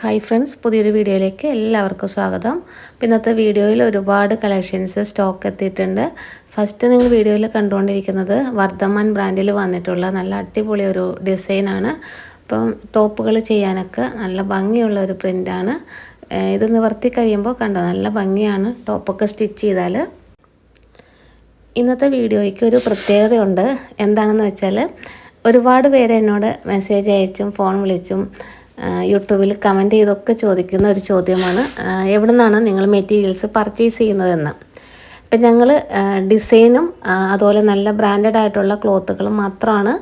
Hi friends പുതിയൊരു വീഡിയോയിലേക്ക് എല്ലാവർക്കും സ്വാഗതം. ഇന്നത്തെ വീഡിയോയിൽ ഒരുപാട് കളക്ഷൻസ് സ്റ്റോക്ക് എത്തിയിട്ടുണ്ട്. ഫസ്റ്റ് നിങ്ങൾ വീഡിയോയിൽ കണ്ടുകൊണ്ടിരിക്കുന്നത് വർദ്ധമാൻ ബ്രാൻഡിൽ വന്നിട്ടുള്ള നല്ല അടിപൊളി ഒരു ഡിസൈനാണ് അപ്പം ടോപ്പുകൾ ചെയ്യാനൊക്കെ നല്ല ഭംഗിയുള്ള ഒരു പ്രിന്റാണ് ഇത് നിവർത്തി കഴിയുമ്പോൾ കണ്ടോ നല്ല ഭംഗിയാണ് ടോപ്പൊക്കെ സ്റ്റിച്ച് ചെയ്താൽ ഇന്നത്തെ വീഡിയോയ്ക്ക് ഒരു പ്രത്യേകതയുണ്ട്. എന്താണെന്ന് വെച്ചാൽ ഒരുപാട് പേര് എന്നോട് മെസ്സേജ് അയച്ചും ഫോൺ വിളിച്ചും യൂട്യൂബിൽ കമന്റ് ചെയ്തൊക്കെ ചോദിക്കുന്ന ഒരു ചോദ്യമാണ്. എവിടെ നിന്നാണ് നിങ്ങൾ മെറ്റീരിയൽസ് പർച്ചേസ് ചെയ്യുന്നതെന്ന്? ഇപ്പം ഞങ്ങൾ ഡിസൈനും അതുപോലെ നല്ല ബ്രാൻഡഡ് ആയിട്ടുള്ള ക്ലോത്തുകളും മാത്രമാണ്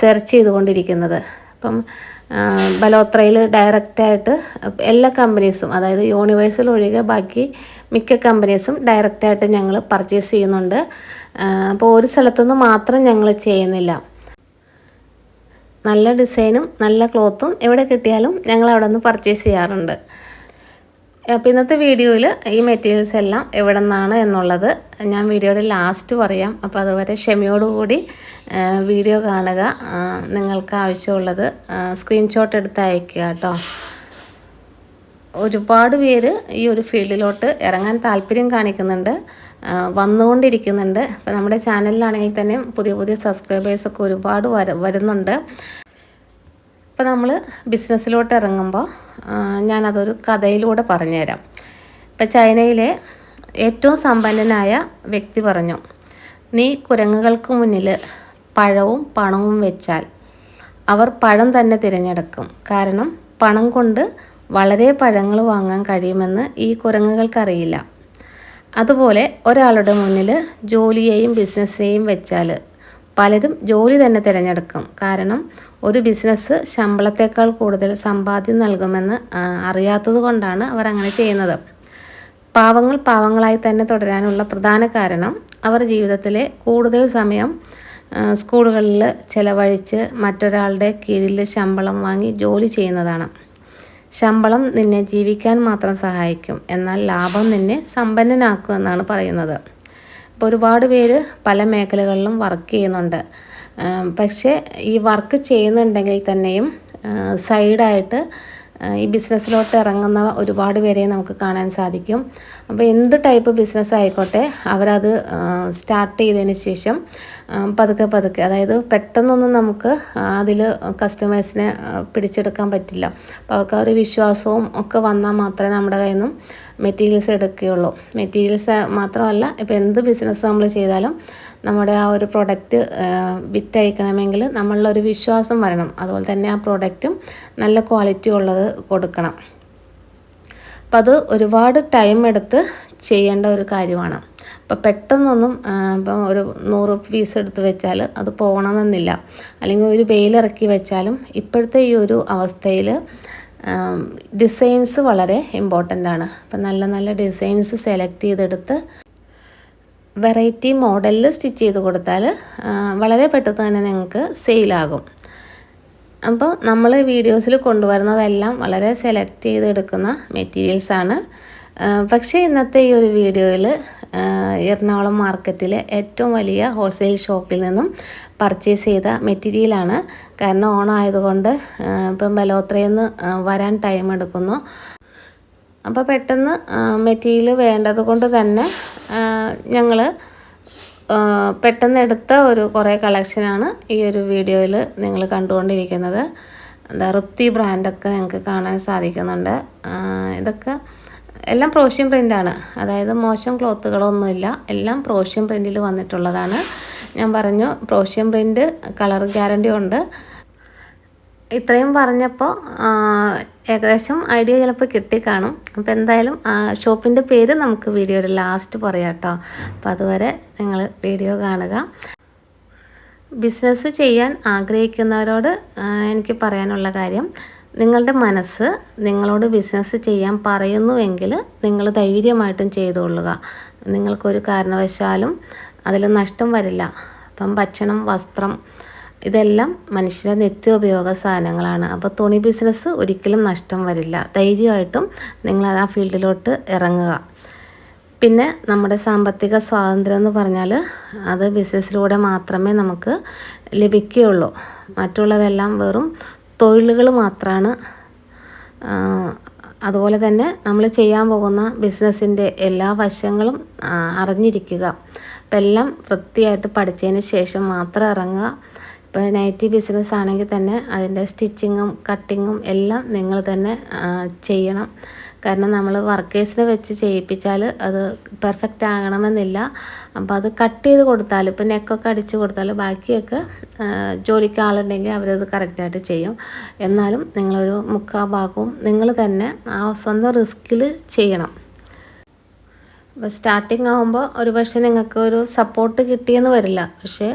സെർച്ച് ചെയ്തുകൊണ്ടിരിക്കുന്നത്. അപ്പം ബലോത്രയിൽ ഡയറക്റ്റായിട്ട് എല്ലാ കമ്പനീസും അതായത് യൂണിവേഴ്സൽ ഒഴികെ ബാക്കി മിക്ക കമ്പനീസും ഡയറക്റ്റായിട്ട് ഞങ്ങൾ പർച്ചേസ് ചെയ്യുന്നുണ്ട്. അപ്പോൾ ഒരു സ്ഥലത്തുനിന്ന് മാത്രം ഞങ്ങൾ ചെയ്യുന്നില്ല. നല്ല ഡിസൈനും നല്ല ക്ലോത്തും എവിടെ കിട്ടിയാലും ഞങ്ങൾ അവിടെ നിന്ന് പർച്ചേസ് ചെയ്യാറുണ്ട് അപ്പോൾ ഇന്നത്തെ വീഡിയോയിൽ ഈ മെറ്റീരിയൽസ് എല്ലാം എവിടെ നിന്നാണ് എന്നുള്ളത് ഞാൻ വീഡിയോയുടെ ലാസ്റ്റ് പറയാം. അപ്പോൾ അതുവരെ ക്ഷമയോടുകൂടി വീഡിയോ കാണുക. നിങ്ങൾക്ക് ആവശ്യമുള്ളത് സ്ക്രീൻഷോട്ട് എടുത്ത് അയക്കുക കേട്ടോ. ഒരുപാട് പേര് ഈ ഒരു ഫീൽഡിലോട്ട് ഇറങ്ങാൻ താല്പര്യം കാണിക്കുന്നുണ്ട്. വന്നുകൊണ്ടിരിക്കുന്നുണ്ട്. അപ്പോൾ നമ്മുടെ ചാനലിലാണെങ്കിൽ തന്നെ പുതിയ പുതിയ സബ്സ്ക്രൈബേഴ്സൊക്കെ ഒരുപാട് വര വരുന്നുണ്ട്. അപ്പോൾ നമ്മൾ ബിസിനസ്സിലോട്ട് ഇറങ്ങുമ്പോൾ ഞാനതൊരു കഥയിലൂടെ പറഞ്ഞുതരാം. ഇപ്പം ചൈനയിലെ ഏറ്റവും സമ്പന്നനായ വ്യക്തി പറഞ്ഞു നീ കുരങ്ങുകൾക്ക് മുന്നിൽ പഴവും പണവും വെച്ചാൽ അവർ പഴം തന്നെ തിരഞ്ഞെടുക്കും. കാരണം പണം കൊണ്ട് വളരെ പഴങ്ങൾ വാങ്ങാൻ കഴിയുമെന്ന് ഈ കുരങ്ങുകൾക്കറിയില്ല. അതുപോലെ ഒരാളുടെ മുന്നിൽ ജോലിയെയും ബിസിനസ്സേയും വെച്ചാൽ പലരും ജോലി തന്നെ തിരഞ്ഞെടുക്കും. കാരണം ഒരു ബിസിനസ് ശമ്പളത്തേക്കാൾ കൂടുതൽ സമ്പാദ്യം നൽകുമെന്ന് അറിയാത്തത് കൊണ്ടാണ് അവർ അങ്ങനെ ചെയ്യുന്നത്. പാവങ്ങൾ പാവങ്ങളായി തന്നെ തുടരാനുള്ള പ്രധാന കാരണം അവർ ജീവിതത്തിലെ കൂടുതൽ സമയം സ്കൂളുകളിൽ ചെലവഴിച്ച് മറ്റൊരാളുടെ കീഴിൽ ശമ്പളം വാങ്ങി ജോലി ചെയ്യുന്നതാണ്. ശമ്പളം നിന്നെ ജീവിക്കാൻ മാത്രം സഹായിക്കും. എന്നാൽ ലാഭം നിന്നെ സമ്പന്നനാക്കും എന്നാണ് പറയുന്നത്. ഇപ്പോൾ ഒരുപാട് പേര് പല മേഖലകളിലും വർക്ക് ചെയ്യുന്നുണ്ട്. പക്ഷേ ഈ വർക്ക് ചെയ്യുന്നുണ്ടെങ്കിൽ തന്നെയും സൈഡായിട്ട് ഈ ബിസിനസ്സിലോട്ട് ഇറങ്ങുന്ന ഒരുപാട് പേരെ നമുക്ക് കാണാൻ സാധിക്കും. അപ്പോൾ എന്ത് ടൈപ്പ് ബിസിനസ് ആയിക്കോട്ടെ അവരത് സ്റ്റാർട്ട് ചെയ്തതിന് ശേഷം പതുക്കെ പതുക്കെ അതായത് പെട്ടെന്നൊന്നും നമുക്ക് അതിൽ കസ്റ്റമേഴ്സിനെ പിടിച്ചെടുക്കാൻ പറ്റില്ല. അപ്പോൾ അവർക്ക് ഒരു വിശ്വാസവും ഒക്കെ വന്നാൽ മാത്രമേ നമ്മുടെ കയ്യിൽ നിന്നും മെറ്റീരിയൽസ് എടുക്കുകയുള്ളൂ. മെറ്റീരിയൽസ് മാത്രമല്ല ഇപ്പോൾ എന്ത് ബിസിനസ് നമ്മൾ ചെയ്താലും നമ്മുടെ ആ ഒരു പ്രൊഡക്റ്റ് വിറ്റയക്കണമെങ്കിൽ നമ്മളിലൊരു വിശ്വാസം വരണം. അതുപോലെ തന്നെ ആ പ്രൊഡക്റ്റും നല്ല ക്വാളിറ്റി ഉള്ളത് കൊടുക്കണം. അപ്പം അത് ഒരുപാട് ടൈം എടുത്ത് ചെയ്യേണ്ട ഒരു കാര്യമാണ്. അപ്പോൾ പെട്ടെന്നൊന്നും ഇപ്പം ഒരു നൂറ് പീസ് എടുത്ത് വെച്ചാൽ അത് പോകണമെന്നില്ല. അല്ലെങ്കിൽ ഒരു വെയിലിറക്കി വെച്ചാലും ഇപ്പോഴത്തെ ഈ ഒരു അവസ്ഥയിൽ ഡിസൈൻസ് വളരെ ഇമ്പോർട്ടന്റ് ആണ്. അപ്പം നല്ല നല്ല ഡിസൈൻസ് സെലക്ട് ചെയ്തെടുത്ത് വെറൈറ്റി മോഡലിൽ സ്റ്റിച്ച് ചെയ്ത് കൊടുത്താൽ വളരെ പെട്ടെന്ന് തന്നെ നിങ്ങൾക്ക് സെയിലാകും. അപ്പോൾ നമ്മൾ വീഡിയോസിൽ കൊണ്ടുവരുന്നതെല്ലാം വളരെ സെലക്ട് ചെയ്തെടുക്കുന്ന മെറ്റീരിയൽസാണ് പക്ഷേ ഇന്നത്തെ ഈ ഒരു വീഡിയോയിൽ എറണാകുളം മാർക്കറ്റിലെ ഏറ്റവും വലിയ ഹോൾസെയിൽ ഷോപ്പിൽ നിന്നും പർച്ചേസ് ചെയ്ത മെറ്റീരിയലാണ് കാരണം ഓണം ആയതുകൊണ്ട് ഇപ്പം ബലോത്രയിൽ നിന്ന് വരാൻ ടൈം എടുക്കുന്നു. അപ്പോൾ പെട്ടെന്ന് മെറ്റീരിയൽ വേണ്ടത് കൊണ്ട് തന്നെ ഞങ്ങൾ പെട്ടെന്ന് എടുത്ത ഒരു കുറേ കളക്ഷനാണ് ഈ ഒരു വീഡിയോയിൽ നിങ്ങൾ കണ്ടുകൊണ്ടിരിക്കുന്നത്. എന്താ റുത്തി ബ്രാൻഡൊക്കെ നിങ്ങൾക്ക് കാണാൻ സാധിക്കുന്നുണ്ട്. ഇതൊക്കെ എല്ലാം പ്രോഷ്യൻ പ്രിന്റാണ് അതായത് മോശം ക്ലോത്തുകളൊന്നുമില്ല എല്ലാം പ്രോഷ്യൻ പ്രിന്റിൽ വന്നിട്ടുള്ളതാണ്. ഞാൻ പറഞ്ഞു പ്രോഷ്യൻ പ്രിന്റ് കളർ ഗ്യാരണ്ടി ഉണ്ട്. ഇത്രയും പറഞ്ഞപ്പോൾ ഏകദേശം ഐഡിയ ചിലപ്പോൾ കിട്ടിക്കാണും. അപ്പോൾ എന്തായാലും ഷോപ്പിന്റെ പേര് നമുക്ക് വീഡിയോയുടെ ലാസ്റ്റ് പറയാം കേട്ടോ അപ്പോൾ അതുവരെ നിങ്ങൾ വീഡിയോ കാണുക. ബിസിനസ് ചെയ്യാൻ ആഗ്രഹിക്കുന്നവരോട് എനിക്ക് പറയാനുള്ള കാര്യം നിങ്ങളുടെ മനസ്സ് നിങ്ങളോട് ബിസിനസ് ചെയ്യാൻ പറയുന്നുവെങ്കിൽ നിങ്ങൾ ധൈര്യമായിട്ടും ചെയ്തുകൊള്ളുക. നിങ്ങൾക്കൊരു കാരണവശാലും അതിൽ നഷ്ടം വരില്ല. അപ്പം ഭക്ഷണം വസ്ത്രം ഇതെല്ലാം മനുഷ്യന്റെ നിത്യോപയോഗ സാധനങ്ങളാണ്. അപ്പോൾ തുണി ബിസിനസ് ഒരിക്കലും നഷ്ടം വരില്ല. ധൈര്യമായിട്ടും നിങ്ങൾ ആ ഫീൽഡിലോട്ട് ഇറങ്ങുക. പിന്നെ നമ്മുടെ സാമ്പത്തിക സ്വാതന്ത്ര്യം എന്ന് പറഞ്ഞാൽ അത് ബിസിനസ്സിലൂടെ മാത്രമേ നമുക്ക് ലഭിക്കുകയുള്ളൂ. മറ്റുള്ളതെല്ലാം വെറും തൊഴിലുകൾ മാത്രമാണ് അതുപോലെ തന്നെ നമ്മൾ ചെയ്യാൻ പോകുന്ന ബിസിനസ്സിന്റെ എല്ലാ വശങ്ങളും അറിഞ്ഞിരിക്കുക. അപ്പം എല്ലാം വൃത്തിയായിട്ട് പഠിച്ചതിന് ശേഷം മാത്രം ഇറങ്ങുക. ഇപ്പോൾ നൈറ്റി ബിസിനസ് ആണെങ്കിൽ തന്നെ അതിന്റെ സ്റ്റിച്ചിങ്ങും കട്ടിങ്ങും എല്ലാം നിങ്ങൾ തന്നെ ചെയ്യണം. കാരണം നമ്മൾ വർക്കേഴ്സിനെ വെച്ച് ചെയ്യിപ്പിച്ചാൽ അത് പെർഫെക്റ്റ് ആകണമെന്നില്ല. അപ്പോൾ അത് കട്ട് ചെയ്ത് കൊടുത്താൽ ഇപ്പോൾ നെക്കൊക്കെ അടിച്ചു കൊടുത്താൽ ബാക്കിയൊക്കെ ജോലിക്ക് ആളുണ്ടെങ്കിൽ അവരത് കറക്റ്റായിട്ട് ചെയ്യും. എന്നാലും നിങ്ങളൊരു മുക്കാ ഭാഗവും നിങ്ങൾ തന്നെ ആ സ്വന്തം റിസ്കിൽ ചെയ്യണം. അപ്പോൾ സ്റ്റാർട്ടിങ് ആകുമ്പോൾ ഒരു പക്ഷേ നിങ്ങൾക്ക് ഒരു സപ്പോർട്ട് കിട്ടിയെന്ന് വരില്ല. പക്ഷേ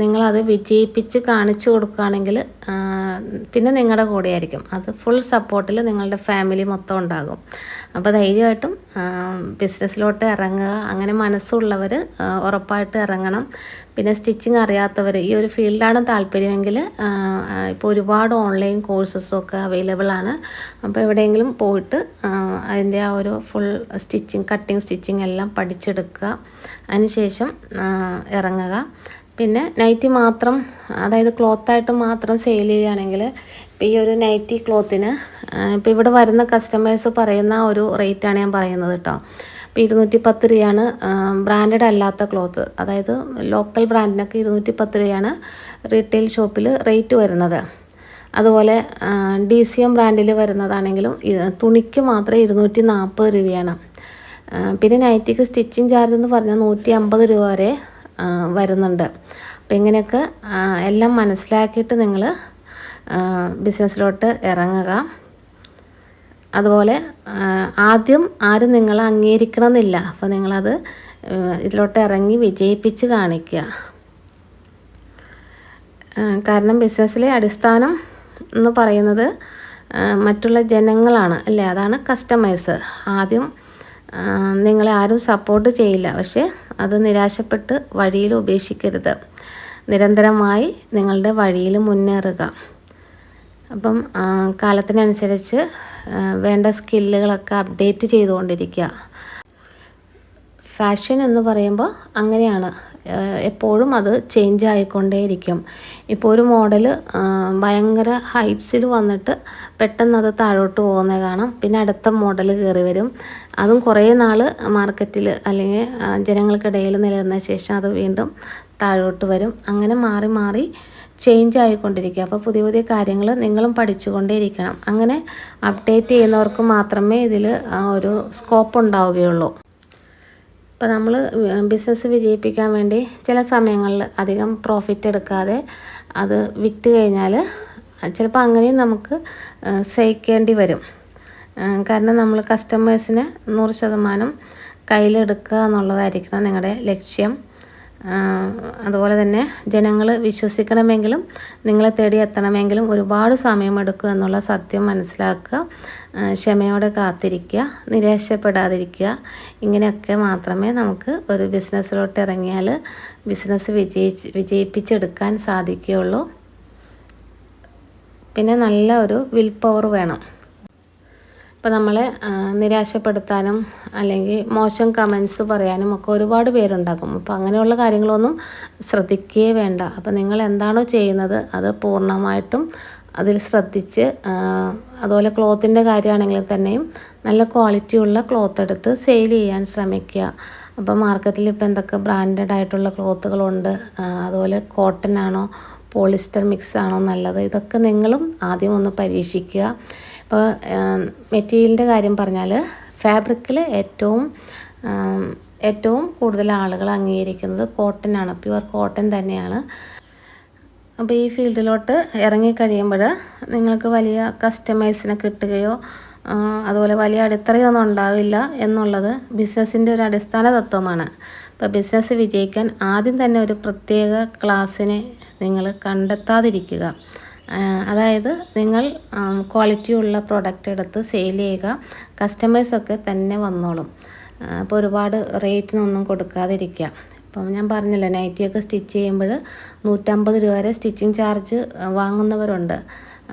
നിങ്ങളത് വിജയിപ്പിച്ച് കാണിച്ചു കൊടുക്കുകയാണെങ്കിൽ പിന്നെ നിങ്ങളുടെ കൂടെ ആയിരിക്കും അത് ഫുൾ സപ്പോർട്ടിൽ നിങ്ങളുടെ ഫാമിലി മൊത്തം ഉണ്ടാകും. അപ്പോൾ ധൈര്യമായിട്ടും ബിസിനസ്സിലോട്ട് ഇറങ്ങുക. അങ്ങനെ മനസ്സുള്ളവർ ഉറപ്പായിട്ട് ഇറങ്ങണം. പിന്നെ സ്റ്റിച്ചിങ് അറിയാത്തവർ ഈ ഒരു ഫീൽഡാണ് താല്പര്യമെങ്കിൽ ഇപ്പോൾ ഒരുപാട് ഓൺലൈൻ കോഴ്സസും ഒക്കെ അവൈലബിൾ ആണ്. അപ്പോൾ എവിടെയെങ്കിലും പോയിട്ട് അതിന്റെ ആ ഒരു ഫുൾ സ്റ്റിച്ചിങ് കട്ടിങ് സ്റ്റിച്ചിങ് എല്ലാം പഠിച്ചെടുക്കുക. അതിനുശേഷം ശേഷം ഇറങ്ങുക. പിന്നെ നൈറ്റി മാത്രം അതായത് ക്ലോത്തായിട്ട് മാത്രം സെയിൽ ചെയ്യുകയാണെങ്കിൽ ഇപ്പോൾ ഈ ഒരു നൈറ്റി ക്ലോത്തിന് ഇപ്പോൾ ഇവിടെ വരുന്ന കസ്റ്റമേഴ്സ് പറയുന്ന ഒരു റേറ്റാണ് ഞാൻ പറയുന്നത് കേട്ടോ. ഇപ്പോൾ ഇരുന്നൂറ്റി പത്ത് രൂപയാണ് ബ്രാൻഡഡ് അല്ലാത്ത ക്ലോത്ത് അതായത് ലോക്കൽ ബ്രാൻഡിനൊക്കെ ഇരുന്നൂറ്റി പത്ത് രൂപയാണ് റീറ്റെയിൽ ഷോപ്പിൽ റേറ്റ് വരുന്നത്. അതുപോലെ ഡി സി എം ബ്രാൻഡിൽ വരുന്നതാണെങ്കിലും തുണിക്ക് മാത്രം ഇരുന്നൂറ്റി നാൽപ്പത് രൂപയാണ് പിന്നെ നൈറ്റിക്ക് സ്റ്റിച്ചിങ് ചാർജ് എന്ന് പറഞ്ഞാൽ നൂറ്റി അമ്പത് രൂപ വരെ വരുന്നുണ്ട്. അപ്പം ഇങ്ങനെയൊക്കെ എല്ലാം മനസ്സിലാക്കിയിട്ട് നിങ്ങൾ ബിസിനസ്സിലോട്ട് ഇറങ്ങുക. അതുപോലെ ആദ്യം ആരും നിങ്ങളെ അംഗീകരിക്കണമെന്നില്ല. അപ്പോൾ നിങ്ങളത് ഇതിലോട്ട് ഇറങ്ങി വിജയിപ്പിച്ച് കാണിക്കുക. കാരണം ബിസിനസ്സിലെ അടിസ്ഥാനം എന്ന് പറയുന്നത് മറ്റുള്ള ജനങ്ങളാണ്. അല്ലേ? അതാണ് കസ്റ്റമേഴ്സ്. ആദ്യം നിങ്ങളെ ആരും സപ്പോർട്ട് ചെയ്യില്ല. പക്ഷേ അത് നിരാശപ്പെട്ട് വഴിയിൽ ഉപേക്ഷിക്കരുത്. നിരന്തരമായി നിങ്ങളുടെ വഴിയിൽ മുന്നേറുക. അപ്പം കാലത്തിനനുസരിച്ച് വേണ്ട സ്കില്ലുകളൊക്കെ അപ്ഡേറ്റ് ചെയ്തുകൊണ്ടിരിക്കുക. ഫാഷൻ എന്ന് പറയുമ്പോൾ അങ്ങനെയാണ്. എപ്പോഴും അത് ചേഞ്ച് ആയിക്കൊണ്ടേയിരിക്കും. ഇപ്പോൾ ഒരു മോഡൽ ഭയങ്കര ഹൈറ്റ്സിൽ വന്നിട്ട് പെട്ടെന്ന് അത് താഴോട്ട് പോകുന്നത് കാണാം. പിന്നെ അടുത്ത മോഡൽ കയറി വരും. അതും കുറേ നാൾ മാർക്കറ്റിൽ അല്ലെങ്കിൽ ജനങ്ങൾക്കിടയിൽ നിലനിന്ന ശേഷം അത് വീണ്ടും താഴോട്ട് വരും. അങ്ങനെ മാറി മാറി ചേഞ്ച് ആയിക്കൊണ്ടിരിക്കുക അപ്പോൾ പുതിയ പുതിയ കാര്യങ്ങൾ നിങ്ങളും പഠിച്ചുകൊണ്ടേയിരിക്കണം. അങ്ങനെ അപ്ഡേറ്റ് ചെയ്യുന്നവർക്ക് മാത്രമേ ഇതിൽ ഒരു സ്കോപ്പ് ഉണ്ടാവുകയുള്ളൂ. ഇപ്പോൾ നമ്മൾ ബിസിനസ് വിജയിപ്പിക്കാൻ വേണ്ടി ചില സമയങ്ങളിൽ അധികം പ്രോഫിറ്റ് എടുക്കാതെ അത് വിറ്റ് കഴിഞ്ഞാൽ ചിലപ്പോൾ അങ്ങനെയും നമുക്ക് സഹിക്കേണ്ടി വരും. കാരണം നമ്മൾ കസ്റ്റമേഴ്സിനെ നൂറ് ശതമാനം കയ്യിലെടുക്കുക എന്നുള്ളതായിരിക്കണം നിങ്ങളുടെ ലക്ഷ്യം. അതുപോലെ തന്നെ ജനങ്ങൾ വിശ്വസിക്കണമെങ്കിലും നിങ്ങളെ തേടി എത്തണമെങ്കിലും ഒരുപാട് സമയമെടുക്കും എന്നുള്ള സത്യം മനസ്സിലാക്കുക ക്ഷമയോടെ കാത്തിരിക്കുക നിരാശപ്പെടാതിരിക്കുക. ഇങ്ങനെയൊക്കെ മാത്രമേ നമുക്ക് ഒരു ബിസിനസ്സിലോട്ട് ഇറങ്ങിയാൽ ബിസിനസ് വിജയിച്ച് വിജയിപ്പിച്ചെടുക്കാൻ സാധിക്കുകയുള്ളൂ. പിന്നെ നല്ല ഒരു വിൽ പവർ വേണം. ഇപ്പോൾ നമ്മളെ നിരാശപ്പെടുത്താനും അല്ലെങ്കിൽ മോശം കമൻസ് പറയാനും ഒക്കെ ഒരുപാട് പേരുണ്ടാകും അപ്പോൾ അങ്ങനെയുള്ള കാര്യങ്ങളൊന്നും ശ്രദ്ധിക്കുകയേ വേണ്ട. അപ്പോൾ നിങ്ങൾ എന്താണോ ചെയ്യുന്നത് അത് പൂർണമായിട്ടും അതിൽ ശ്രദ്ധിച്ച് അതുപോലെ ക്ലോത്തിന്റെ കാര്യമാണെങ്കിൽ തന്നെയും നല്ല ക്വാളിറ്റിയുള്ള ക്ലോത്ത് എടുത്ത് സെയിൽ ചെയ്യാൻ ശ്രമിക്കുക. അപ്പോൾ മാർക്കറ്റിൽ ഇപ്പോൾ എന്തൊക്കെ ബ്രാൻഡഡ് ആയിട്ടുള്ള ക്ലോത്തുകളുണ്ട് അതുപോലെ കോട്ടൺ ആണോ പോളിസ്റ്റർ മിക്സ് ആണോ നല്ലത് ഇതൊക്കെ നിങ്ങളും ആദ്യം ഒന്ന് പരീക്ഷിക്കുക. ഇപ്പോൾ മെറ്റീരിയലിന്റെ കാര്യം പറഞ്ഞാൽ ഫാബ്രിക്കിൽ ഏറ്റവും ഏറ്റവും കൂടുതൽ ആളുകൾ അംഗീകരിക്കുന്നത് കോട്ടൺ ആണ്. പ്യുവർ കോട്ടൺ തന്നെയാണ്. അപ്പോൾ ഈ ഫീൽഡിലോട്ട് ഇറങ്ങിക്കഴിയുമ്പോൾ നിങ്ങൾക്ക് വലിയ കസ്റ്റമേഴ്സിനെ കിട്ടുകയോ അതുപോലെ വലിയ അടിത്തറയൊന്നും ഉണ്ടാവില്ല എന്നുള്ളത് ബിസിനസ്സിന്റെ ഒരു അടിസ്ഥാന തത്വമാണ്. അപ്പോൾ ബിസിനസ് വിജയിക്കാൻ ആദ്യം തന്നെ ഒരു പ്രത്യേക ക്ലാസ്സിനെ നിങ്ങൾ കണ്ടെത്താതിരിക്കുക. അതായത് നിങ്ങൾ ക്വാളിറ്റി ഉള്ള പ്രോഡക്റ്റ് എടുത്ത് സെയിൽ ചെയ്യുക. കസ്റ്റമേഴ്സൊക്കെ തന്നെ വന്നോളും. അപ്പോൾ ഒരുപാട് റേറ്റിനൊന്നും കൊടുക്കാതിരിക്കുക. അപ്പം ഞാൻ പറഞ്ഞല്ലോ നൈറ്റിയൊക്കെ സ്റ്റിച്ച് ചെയ്യുമ്പോൾ നൂറ്റമ്പത് രൂപ വരെ സ്റ്റിച്ചിങ് ചാർജ് വാങ്ങുന്നവരുണ്ട്.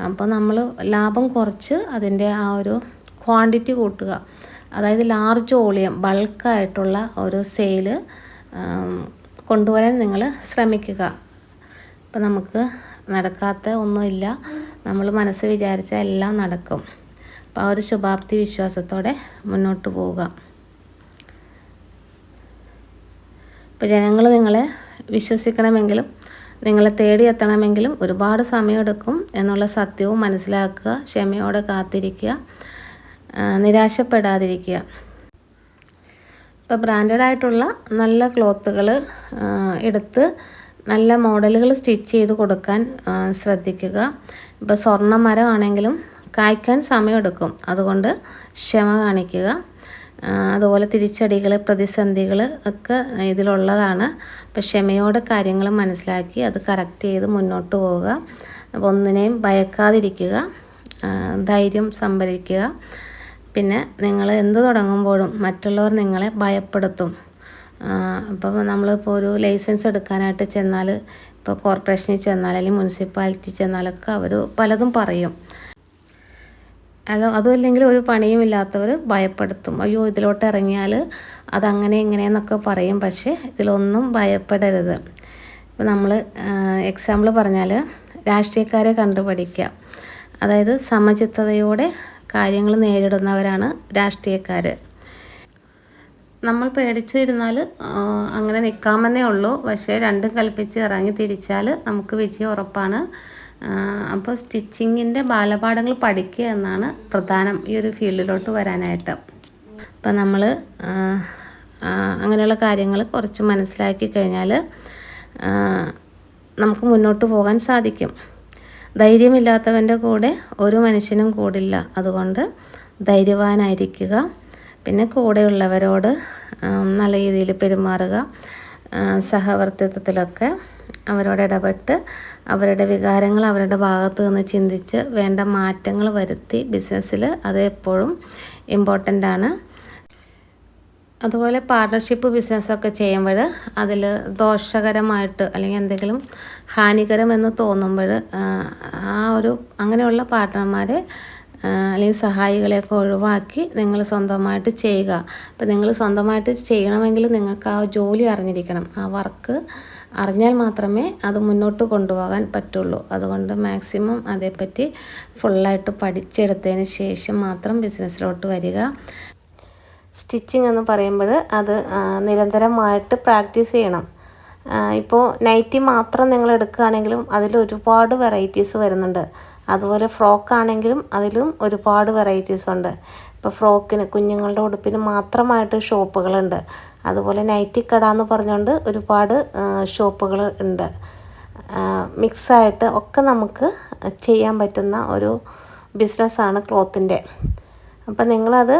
അപ്പോൾ നമ്മൾ ലാഭം കുറച്ച് അതിന്റെ ആ ഒരു ക്വാണ്ടിറ്റി കൂട്ടുക. അതായത് ലാർജ് വോളിയം ബൾക്കായിട്ടുള്ള ഒരു സെയിൽ കൊണ്ടുവരാൻ നിങ്ങൾ ശ്രമിക്കുക. അപ്പോൾ നമുക്ക് നടക്കാത്ത ഒന്നുമില്ല. നമ്മൾ മനസ്സ് വിചാരിച്ചാൽ എല്ലാം നടക്കും. അപ്പോൾ ആ ഒരു ശുഭാപ്തി വിശ്വാസത്തോടെ മുന്നോട്ട് പോവുക. ഇപ്പോൾ ജനങ്ങൾ നിങ്ങളെ വിശ്വസിക്കണമെങ്കിലും നിങ്ങളെ തേടി എത്തണമെങ്കിലും ഒരുപാട് സമയമെടുക്കും എന്നുള്ള സത്യവും മനസ്സിലാക്കുക ക്ഷമയോടെ കാത്തിരിക്കുക നിരാശപ്പെടാതിരിക്കുക. ഇപ്പോൾ ബ്രാൻഡഡ് ആയിട്ടുള്ള നല്ല ക്ലോത്തുകൾ എടുത്ത് നല്ല മോഡലുകൾ സ്റ്റിച്ച് ചെയ്ത് കൊടുക്കാൻ ശ്രദ്ധിക്കുക. ഇപ്പോൾ സ്വർണ മരമാണെങ്കിലും കായ്ക്കാൻ സമയമെടുക്കും. അതുകൊണ്ട് ക്ഷമ കാണിക്കുക. അതുപോലെ തിരിച്ചടികൾ പ്രതിസന്ധികൾ ഒക്കെ ഇതിലുള്ളതാണ്. അപ്പോൾ ക്ഷമയോടെ കാര്യങ്ങൾ മനസ്സിലാക്കി അത് കറക്റ്റ് ചെയ്ത് മുന്നോട്ട് പോവുക. അപ്പോൾ ഒന്നിനെയും ഭയക്കാതിരിക്കുക. ധൈര്യം സംഭരിക്കുക. പിന്നെ നിങ്ങൾ എന്ത് തുടങ്ങുമ്പോഴും മറ്റുള്ളവർ നിങ്ങളെ ഭയപ്പെടുത്തും. അപ്പോൾ നമ്മളിപ്പോൾ ഒരു ലൈസൻസ് എടുക്കാനായിട്ട് ചെന്നാൽ ഇപ്പോൾ കോർപ്പറേഷനിൽ ചെന്നാൽ അല്ലെങ്കിൽ മുനിസിപ്പാലിറ്റി ചെന്നാലൊക്കെ അവർ പലതും പറയും. അത് അതുമല്ലെങ്കിൽ ഒരു പണിയും ഇല്ലാത്തവർ ഭയപ്പെടുത്തും. അയ്യോ ഇതിലോട്ട് ഇറങ്ങിയാൽ അതങ്ങനെ ഇങ്ങനെയെന്നൊക്കെ പറയും. പക്ഷേ ഇതിലൊന്നും ഭയപ്പെടരുത്. ഇപ്പോൾ നമ്മൾ എക്സാമ്പിൾ പറഞ്ഞാൽ രാഷ്ട്രീയക്കാരെ കണ്ടുപഠിക്കുക അതായത് സമചിത്തതയോടെ കാര്യങ്ങൾ നേരിടുന്നവരാണ് രാഷ്ട്രീയക്കാർ നമ്മൾ പേടിച്ചിരുന്നാൽ അങ്ങനെ നിൽക്കാമെന്നേ ഉള്ളൂ. പക്ഷേ രണ്ടും കൽപ്പിച്ച് ഇറങ്ങി തിരിച്ചാൽ നമുക്ക് വിജയം ഉറപ്പാണ്. അപ്പോൾ സ്റ്റിച്ചിങ്ങിന്റെ ബാലപാഠങ്ങൾ പഠിക്കുക എന്നാണ് പ്രധാനം ഈ ഒരു ഫീൽഡിലോട്ട് വരാനായിട്ട്. അപ്പം നമ്മൾ അങ്ങനെയുള്ള കാര്യങ്ങൾ കുറച്ച് മനസ്സിലാക്കി കഴിഞ്ഞാൽ നമുക്ക് മുന്നോട്ട് പോകാൻ സാധിക്കും. ധൈര്യമില്ലാത്തവന്റെ കൂടെ ഒരു മനുഷ്യനും കൂടില്ല. അതുകൊണ്ട് ധൈര്യവാനായിരിക്കുക. പിന്നെ കൂടെയുള്ളവരോട് നല്ല രീതിയിൽ പെരുമാറുക. സഹവർത്തിത്വത്തിലൊക്കെ അവരോട് ഇടപെട്ട് അവരുടെ വികാരങ്ങൾ അവരുടെ ഭാഗത്ത് നിന്ന് ചിന്തിച്ച് വേണ്ട മാറ്റങ്ങൾ വരുത്തി ബിസിനസ്സിൽ അത് എപ്പോഴും ഇമ്പോർട്ടന്റ് ആണ്. അതുപോലെ പാർട്ട്ണർഷിപ്പ് ബിസിനസ്സൊക്കെ ചെയ്യുമ്പോൾ അതിൽ ദോഷകരമായിട്ട് അല്ലെങ്കിൽ എന്തെങ്കിലും ഹാനികരമെന്ന് തോന്നുമ്പോൾ ആ ഒരു അങ്ങനെയുള്ള പാർട്ട്ണർമാരെ അല്ലെങ്കിൽ സഹായികളെയൊക്കെ ഒഴിവാക്കി നിങ്ങൾ സ്വന്തമായിട്ട് ചെയ്യുക. അപ്പം നിങ്ങൾ സ്വന്തമായിട്ട് ചെയ്യണമെങ്കിൽ നിങ്ങൾക്ക് ആ ജോലി അറിഞ്ഞിരിക്കണം. ആ വർക്ക് അറിഞ്ഞാൽ മാത്രമേ അത് മുന്നോട്ട് കൊണ്ടുപോകാൻ പറ്റുള്ളൂ. അതുകൊണ്ട് മാക്സിമം അതേപ്പറ്റി ഫുള്ളായിട്ട് പഠിച്ചെടുത്തതിന് ശേഷം മാത്രം ബിസിനസ്സിലോട്ട് വരിക. സ്റ്റിച്ചിങ് എന്ന് പറയുമ്പോൾ അത് നിരന്തരമായിട്ട് പ്രാക്ടീസ് ചെയ്യണം. ഇപ്പോൾ നൈറ്റി മാത്രം നിങ്ങൾ എടുക്കുകയാണെങ്കിലും അതിൽ ഒരുപാട് വെറൈറ്റീസ് വരുന്നുണ്ട്. അതുപോലെ ഫ്രോക്കാണെങ്കിലും അതിലും ഒരുപാട് വെറൈറ്റീസ് ഉണ്ട്. ഇപ്പോൾ ഫ്രോക്കിന് കുഞ്ഞുങ്ങളുടെ ഉടുപ്പിന് മാത്രമായിട്ട് ഷോപ്പുകളുണ്ട്. അതുപോലെ നൈറ്റി കട എന്ന് പറഞ്ഞുകൊണ്ട് ഒരുപാട് ഷോപ്പുകൾ ഉണ്ട്. മിക്സായിട്ട് ഒക്കെ നമുക്ക് ചെയ്യാൻ പറ്റുന്ന ഒരു ബിസിനസ്സാണ് ക്ലോത്തിന്റെ അപ്പം നിങ്ങളത്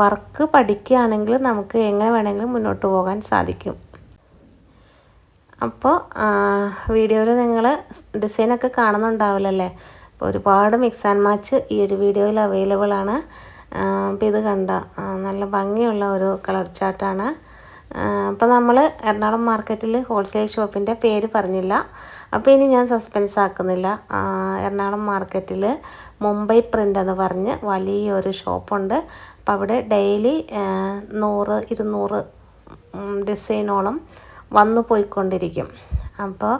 വർക്ക് പഠിക്കുകയാണെങ്കിൽ നമുക്ക് എങ്ങനെ വേണമെങ്കിലും മുന്നോട്ട് പോകാൻ സാധിക്കും. അപ്പോൾ വീഡിയോയിൽ നിങ്ങൾ ഡിസൈനൊക്കെ കാണുന്നുണ്ടാവില്ലല്ലേ? അപ്പോൾ ഒരുപാട് മിക്സ് ആൻഡ് മാച്ച് ഈ ഒരു വീഡിയോയിൽ അവൈലബിൾ ആണ്. അപ്പോൾ ഇത് കണ്ട? നല്ല ഭംഗിയുള്ള ഒരു കളർ ചാർട്ടാണ് അപ്പോൾ നമ്മൾ എറണാകുളം മാർക്കറ്റിൽ ഹോൾസെയിൽ ഷോപ്പിന്റെ പേര് പറഞ്ഞില്ല. അപ്പോൾ ഇനി ഞാൻ സസ്പെൻസ് ആക്കുന്നില്ല. എറണാകുളം മാർക്കറ്റിൽ മുംബൈ പ്രിന്റ് എന്ന് പറഞ്ഞ് വലിയൊരു ഷോപ്പുണ്ട് അപ്പോൾ അവിടെ ഡെയിലി നൂറ് ഇരുന്നൂറ് ഡിസൈനോളം വന്നു പോയിക്കൊണ്ടിരിക്കും. അപ്പോൾ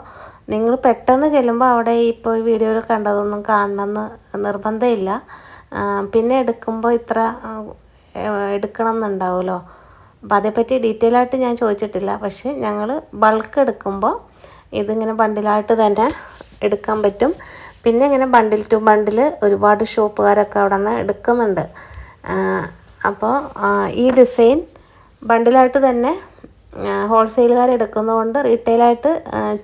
നിങ്ങൾ പെട്ടെന്ന് ചെല്ലുമ്പോൾ അവിടെ ഇപ്പോൾ വീഡിയോയിൽ കണ്ടതൊന്നും കാണണമെന്ന് നിർബന്ധമില്ല. പിന്നെ എടുക്കുമ്പോൾ ഇത്ര എടുക്കണം എന്നുണ്ടാവുമല്ലോ അപ്പോൾ അതേപ്പറ്റി ഡീറ്റെയിൽ ആയിട്ട് ഞാൻ ചോദിച്ചിട്ടില്ല. പക്ഷേ ഞങ്ങൾ ബൾക്ക് എടുക്കുമ്പോൾ ഇതിങ്ങനെ ബണ്ടിലായിട്ട് തന്നെ എടുക്കാൻ പറ്റും. പിന്നെ ഇങ്ങനെ ബണ്ടിൽ ടു ബണ്ടിൽ ഒരുപാട് ഷോപ്പുകാരൊക്കെ അവിടെ നിന്ന് എടുക്കുന്നുണ്ട് അപ്പോൾ ഈ ഡിസൈൻ ബണ്ടിലായിട്ട് തന്നെ ഹോൾസെയിലുകാർ എടുക്കുന്നതുകൊണ്ട് റീറ്റെയിലായിട്ട്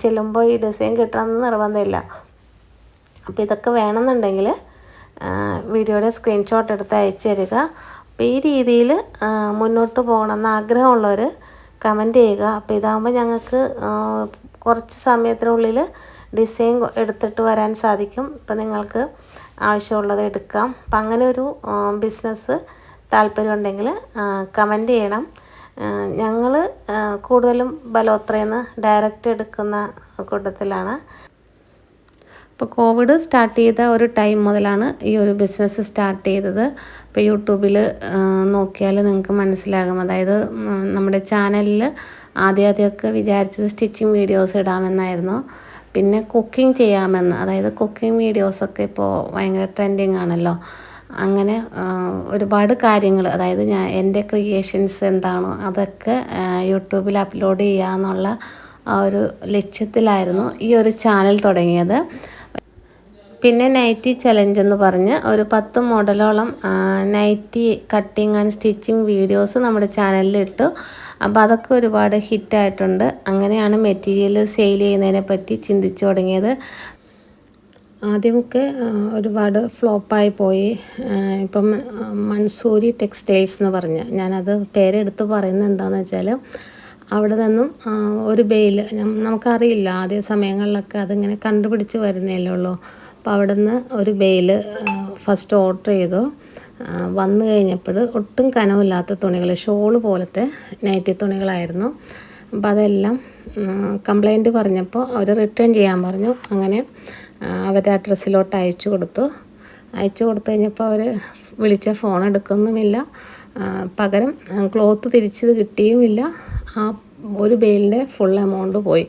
ചെല്ലുമ്പോൾ ഈ ഡിസൈൻ കിട്ടണമെന്ന് നിർബന്ധമില്ല. അപ്പോൾ ഇതൊക്കെ വേണമെന്നുണ്ടെങ്കിൽ വീഡിയോയുടെ സ്ക്രീൻഷോട്ട് എടുത്ത് അയച്ചു തരിക. അപ്പോൾ ഈ രീതിയിൽ മുന്നോട്ട് പോകണമെന്ന് ആഗ്രഹമുള്ളവർ കമന്റ് ചെയ്യുക. അപ്പോൾ ഇതാകുമ്പോൾ ഞങ്ങൾക്ക് കുറച്ച് സമയത്തിനുള്ളിൽ ഡിസൈൻ എടുത്തിട്ട് വരാൻ സാധിക്കും. ഇപ്പം നിങ്ങൾക്ക് ആവശ്യമുള്ളത് എടുക്കാം. അപ്പം അങ്ങനെ ഒരു ബിസിനസ് താല്പര്യമുണ്ടെങ്കിൽ കമന്റ് ചെയ്യണം. ഞങ്ങൾ കൂടുതലും ബലോത്രയെന്ന് ഡയറക്റ്റ് എടുക്കുന്ന കൂട്ടത്തിലാണ്. ഇപ്പോൾ കോവിഡ് സ്റ്റാർട്ട് ചെയ്ത ഒരു ടൈം മുതലാണ് ഈ ഒരു ബിസിനസ് സ്റ്റാർട്ട് ചെയ്തത്. ഇപ്പോൾ യൂട്യൂബിൽ നോക്കിയാൽ നിങ്ങൾക്ക് മനസ്സിലാകും. അതായത് നമ്മുടെ ചാനലിൽ ആദ്യം ആദ്യമൊക്കെ വിചാരിച്ചത് സ്റ്റിച്ചിങ് വീഡിയോസ് ഇടാമെന്നായിരുന്നു. പിന്നെ കുക്കിംഗ് ചെയ്യാമെന്ന്. അതായത് കുക്കിംഗ് വീഡിയോസൊക്കെ ഇപ്പോൾ ഭയങ്കര ട്രെൻഡിങ് ആണല്ലോ. അങ്ങനെ ഒരുപാട് കാര്യങ്ങൾ അതായത് ഞാൻ എന്റെ ക്രിയേഷൻസ് എന്താണോ അതൊക്കെ യൂട്യൂബിൽ അപ്ലോഡ് ചെയ്യുക എന്നുള്ള ആ ഒരു ലക്ഷ്യത്തിലായിരുന്നു ഈ ഒരു ചാനൽ തുടങ്ങിയത്. പിന്നെ നൈറ്റി ചലഞ്ച് എന്ന് പറഞ്ഞ് ഒരു പത്ത് മോഡലോളം nighty cutting and stitching videos നമ്മുടെ ചാനലിൽ ഇട്ടു. അപ്പോൾ അതൊക്കെ ഒരുപാട് ഹിറ്റായിട്ടുണ്ട്. അങ്ങനെയാണ് മെറ്റീരിയൽ സെയിൽ ചെയ്യുന്നതിനെ പറ്റി ചിന്തിച്ചു തുടങ്ങിയത്. ആദ്യമൊക്കെ ഒരുപാട് ഫ്ലോപ്പായി പോയി. ഇപ്പം മൺസൂരി ടെക്സ്റ്റൈൽസ് എന്ന് പറഞ്ഞ്. ഞാനത് പേരെടുത്ത് പറയുന്നത് എന്താണെന്ന് വെച്ചാൽ അവിടെ നിന്നും ഒരു ബെയിൽ നമുക്കറിയില്ല ആദ്യ സമയങ്ങളിലൊക്കെ അതിങ്ങനെ കണ്ടുപിടിച്ച് വരുന്നേ ഉള്ളൂ. അപ്പോൾ അവിടെ നിന്ന് ഒരു ബെയിൽ ഫസ്റ്റ് ഓർഡർ ചെയ്തു. വന്നു കഴിഞ്ഞപ്പോൾ ഒട്ടും കനമില്ലാത്ത തുണികൾ ഷോൾ പോലത്തെ നൈറ്റി തുണികളായിരുന്നു. അപ്പോൾ അതെല്ലാം കംപ്ലൈന്റ് പറഞ്ഞപ്പോൾ അവർ റിട്ടേൺ ചെയ്യാൻ പറഞ്ഞു. അങ്ങനെ അവരുടെ അഡ്രസ്സിലോട്ട് അയച്ചു കൊടുത്തു. അയച്ചു കൊടുത്തു കഴിഞ്ഞപ്പോൾ അവർ വിളിച്ച ഫോൺ എടുക്കുന്നുമില്ല. പകരം ക്ലോത്ത് തിരിച്ചത് കിട്ടിയുമില്ല. ആ ഒരു ബെയിലിന്റെ ഫുൾ എമൗണ്ട് പോയി.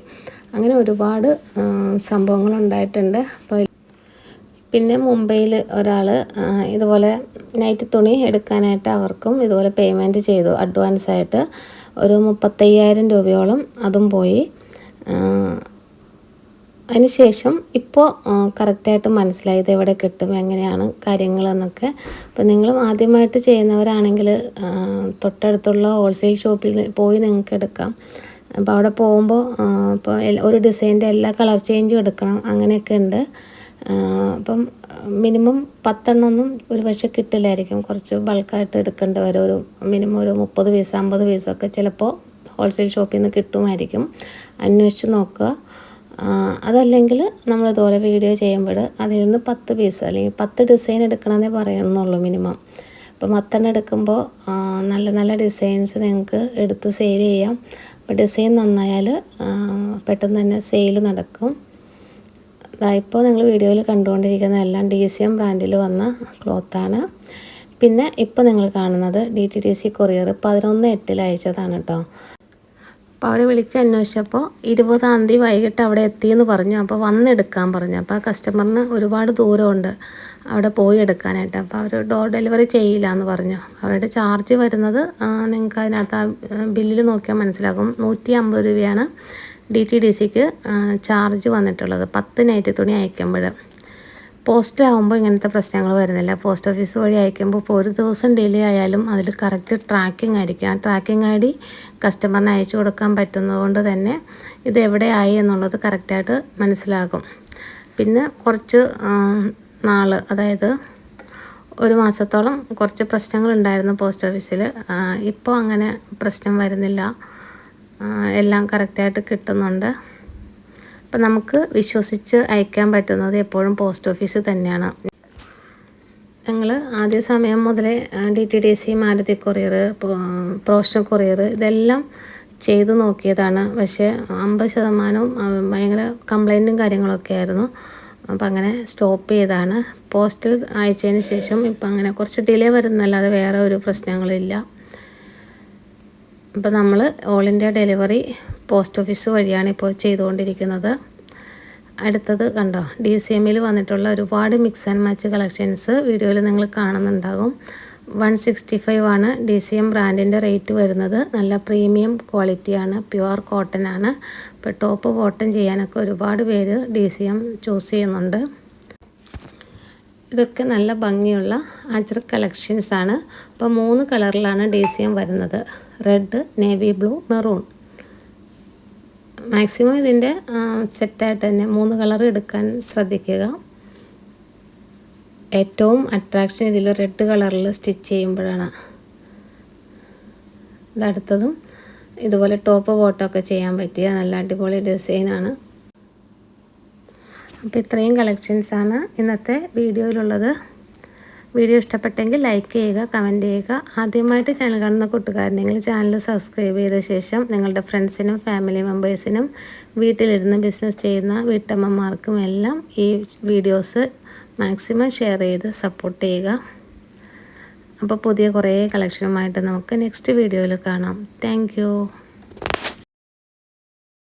അങ്ങനെ ഒരുപാട് സംഭവങ്ങളുണ്ടായിട്ടുണ്ട് അപ്പോൾ പിന്നെ മുംബൈയിൽ ഒരാൾ ഇതുപോലെ നൈറ്റ് തുണി എടുക്കാനായിട്ട് അവർക്കും ഇതുപോലെ പേയ്മെന്റ് ചെയ്തു. അഡ്വാൻസ് ആയിട്ട് ഒരു മുപ്പത്തയ്യായിരം രൂപയോളം അതും പോയി. അതിനുശേഷം ഇപ്പോൾ കറക്റ്റായിട്ട് മനസ്സിലായി ഇത് എവിടെ കിട്ടും എങ്ങനെയാണ് കാര്യങ്ങളെന്നൊക്കെ അപ്പോൾ നിങ്ങൾ ആദ്യമായിട്ട് ചെയ്യുന്നവരാണെങ്കിൽ തൊട്ടടുത്തുള്ള ഹോൾസെയിൽ ഷോപ്പിൽ പോയി നിങ്ങൾക്ക് എടുക്കാം. അപ്പോൾ അവിടെ പോകുമ്പോൾ ഇപ്പോൾ ഒരു ഡിസൈന്റെ എല്ലാ കളർ ചേഞ്ചും എടുക്കണം അങ്ങനെയൊക്കെ ഉണ്ട്. അപ്പം മിനിമം പത്തെണ്ണമൊന്നും ഒരു പക്ഷേ കിട്ടില്ലായിരിക്കും. കുറച്ച് ബൾക്കായിട്ട് എടുക്കേണ്ടി വരും. ഒരു മിനിമം ഒരു മുപ്പത് പീസ് അമ്പത് പീസൊക്കെ ചിലപ്പോൾ ഹോൾസെയിൽ ഷോപ്പിൽ നിന്ന് കിട്ടുമായിരിക്കും. അന്വേഷിച്ച് നോക്കുക. അതല്ലെങ്കിൽ നമ്മൾ നമ്മളിതുപോലെ വീഡിയോ ചെയ്യുമ്പോൾ അതിൽ നിന്ന് പത്ത് പീസ് അല്ലെങ്കിൽ പത്ത് ഡിസൈൻ എടുക്കണമെന്നേ പറയണമെന്നുള്ളൂ മിനിമം അപ്പോൾ മത്തെണ്ണ എടുക്കുമ്പോൾ നല്ല നല്ല ഡിസൈൻസ് നിങ്ങൾക്ക് എടുത്ത് സെയിൽ ചെയ്യാം. അപ്പോൾ ഡിസൈൻ നന്നായാൽ പെട്ടെന്ന് തന്നെ സെയിൽ നടക്കും. ഇപ്പോൾ നിങ്ങൾ വീഡിയോയിൽ കണ്ടുകൊണ്ടിരിക്കുന്ന എല്ലാം ഡി സി എം ബ്രാൻഡിൽ വന്ന ക്ലോത്താണ് പിന്നെ ഇപ്പോൾ നിങ്ങൾ കാണുന്നത് D T D C courier പതിനൊന്ന് എട്ടിൽ അയച്ചതാണ് കേട്ടോ അപ്പോൾ അവർ വിളിച്ച് അന്വേഷിച്ചപ്പോൾ ഇരുപതാം തീയതി വൈകിട്ട് അവിടെ എത്തിയെന്ന് പറഞ്ഞു. അപ്പോൾ വന്നെടുക്കാൻ പറഞ്ഞു. അപ്പോൾ ആ കസ്റ്റമറിന് ഒരുപാട് ദൂരമുണ്ട്. അവിടെ പോയി എടുക്കാനായിട്ട്. അപ്പോൾ അവർ ഡോർ ഡെലിവറി ചെയ്യില്ല എന്ന് പറഞ്ഞു. അവരുടെ ചാർജ് വരുന്നത് നിങ്ങൾക്ക് അതിനകത്ത് ആ ബില്ലിൽ നോക്കിയാൽ മനസ്സിലാകും. നൂറ്റി അമ്പത് രൂപയാണ് ഡി ടി ഡി സിക്ക് ചാർജ് വന്നിട്ടുള്ളത്. പത്ത് നൈറ്റ് തുണി അയക്കുമ്പോൾ പോസ്റ്റിലാവുമ്പോൾ ഇങ്ങനത്തെ പ്രശ്നങ്ങൾ വരുന്നില്ല. പോസ്റ്റ് ഓഫീസ് വഴി അയക്കുമ്പോൾ ഇപ്പോൾ ഒരു ദിവസം ഡിലേ ആയാലും അതിൽ കറക്റ്റ് ട്രാക്കിംഗ് ആയിരിക്കും. ആ ട്രാക്കിംഗ് ഐ ഡി കസ്റ്റമറിന് അയച്ചു കൊടുക്കാൻ പറ്റുന്നതുകൊണ്ട് തന്നെ ഇത് എവിടെയായി എന്നുള്ളത് കറക്റ്റായിട്ട് മനസ്സിലാകും. പിന്നെ കുറച്ച് നാൾ അതായത് ഒരു മാസത്തോളം കുറച്ച് പ്രശ്നങ്ങൾ ഉണ്ടായിരുന്നു പോസ്റ്റ് ഓഫീസിൽ ഇപ്പോൾ അങ്ങനെ പ്രശ്നം വരുന്നില്ല. എല്ലാം കറക്റ്റായിട്ട് കിട്ടുന്നുണ്ട്. അപ്പം നമുക്ക് വിശ്വസിച്ച് അയക്കാൻ പറ്റുന്നത് എപ്പോഴും പോസ്റ്റ് ഓഫീസ് തന്നെയാണ്. ഞങ്ങൾ ആദ്യ സമയം മുതലേ D T D C Maruti courier professional courier ഇതെല്ലാം ചെയ്തു നോക്കിയതാണ്. പക്ഷേ അമ്പത് ശതമാനവും ഭയങ്കര കംപ്ലൈന്റും കാര്യങ്ങളൊക്കെ ആയിരുന്നു. അപ്പം അങ്ങനെ സ്റ്റോപ്പ് ചെയ്താണ്. പോസ്റ്റിൽ അയച്ചതിന് ശേഷം ഇപ്പം അങ്ങനെ കുറച്ച് ഡിലേ വരുന്നല്ലാതെ വേറെ ഒരു പ്രശ്നങ്ങളില്ല. അപ്പം നമ്മൾ all India delivery post office വഴിയാണ് ഇപ്പോൾ ചെയ്തുകൊണ്ടിരിക്കുന്നത്. അടുത്തത് കണ്ടോ? ഡി സി എമ്മിൽ വന്നിട്ടുള്ള ഒരുപാട് മിക്സ് ആൻഡ് മാച്ച് കളക്ഷൻസ് വീഡിയോയിൽ നിങ്ങൾ കാണുന്നുണ്ടാകും. വൺ സിക്സ്റ്റി ഫൈവ് ആണ് ഡി സി എം ബ്രാൻഡിന്റെ റേറ്റ് വരുന്നത്. നല്ല പ്രീമിയം ക്വാളിറ്റിയാണ് പ്യുവർ കോട്ടൺ ആണ്. ഇപ്പോൾ ടോപ്പ് ബോട്ടം ചെയ്യാനൊക്കെ ഒരുപാട് പേര് ഡി സി എം ചൂസ് ചെയ്യുന്നുണ്ട്. ഇതൊക്കെ നല്ല ഭംഗിയുള്ള അജ്ര കളക്ഷൻസ് ആണ്. അപ്പോൾ മൂന്ന് കളറിലാണ് ഡി സി എം വരുന്നത്. Red navy blue maroon maximum ഇതിന്റെ സെറ്റായിട്ട് തന്നെ മൂന്ന് കളർ എടുക്കാൻ ശ്രദ്ധിക്കുക. ഏറ്റവും അട്രാക്ഷൻ ഇതിൽ റെഡ് കളറിൽ സ്റ്റിച്ച് ചെയ്യുമ്പോഴാണ്. ഇതടുത്തതും ഇതുപോലെ ടോപ്പ് ബോട്ടമൊക്കെ ചെയ്യാൻ പറ്റിയ നല്ല അടിപൊളി ഡിസൈനാണ് അപ്പോൾ ഇത്രയും കളക്ഷൻസാണ് ഇന്നത്തെ വീഡിയോയിലുള്ളത് വീഡിയോ ഇഷ്ടപ്പെട്ടെങ്കിൽ ലൈക്ക് ചെയ്യുക കമന്റ് ചെയ്യുക. ആദ്യമായിട്ട് ചാനൽ കാണുന്ന കൂട്ടുകാരനെങ്കിൽ ചാനൽ സബ്സ്ക്രൈബ് ചെയ്ത ശേഷം നിങ്ങളുടെ ഫ്രണ്ട്സിനും ഫാമിലി മെമ്പേഴ്സിനും വീട്ടിലിരുന്ന് ബിസിനസ് ചെയ്യുന്ന വീട്ടമ്മമാർക്കും എല്ലാം ഈ വീഡിയോസ് മാക്സിമം ഷെയർ ചെയ്ത് സപ്പോർട്ട് ചെയ്യുക. അപ്പോൾ പുതിയ കുറേ കളക്ഷനുമായിട്ട് നമുക്ക് നെക്സ്റ്റ് വീഡിയോയിൽ കാണാം. താങ്ക്